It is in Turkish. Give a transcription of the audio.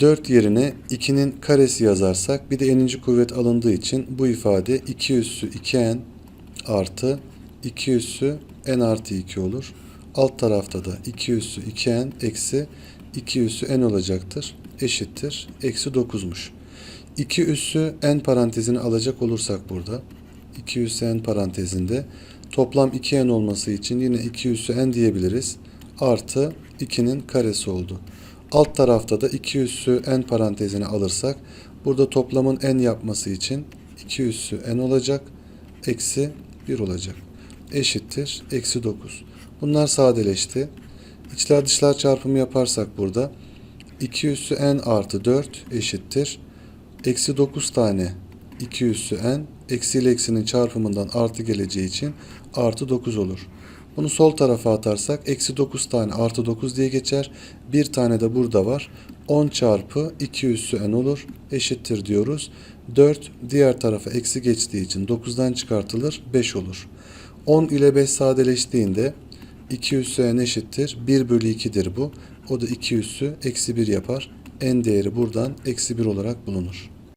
4 yerine 2'nin karesi yazarsak bir de n'inci kuvvet alındığı için bu ifade 2 üssü 2n artı 2 üssü n artı 2 olur. Alt tarafta da 2 üssü 2n eksi 2 üssü n olacaktır. Eşittir. Eksi 9'muş. 2 üssü n parantezini alacak olursak burada 2 üssü n parantezinde toplam 2n olması için yine 2 üssü n diyebiliriz. Artı 2'nin karesi oldu. Alt tarafta da 2 üssü n parantezini alırsak burada toplamın n yapması için 2 üssü n olacak. Eksi 1 olacak. Eşittir. Eksi 9. Bunlar sadeleşti. İçler dışlar çarpımı yaparsak burada 2 üssü n artı 4 eşittir. Eksi 9 tane 2 üssü n eksi ile eksinin çarpımından artı geleceği için artı 9 olur. Bunu sol tarafa atarsak eksi 9 tane artı 9 diye geçer. Bir tane de burada var. 10 çarpı 2 üssü n olur. Eşittir diyoruz. 4 diğer tarafa eksi geçtiği için 9'dan çıkartılır 5 olur. 10 ile 5 sadeleştiğinde 2 üssü n eşittir. 1 bölü 2'dir bu. O da 2 üssü eksi 1 yapar. n değeri buradan eksi 1 olarak bulunur.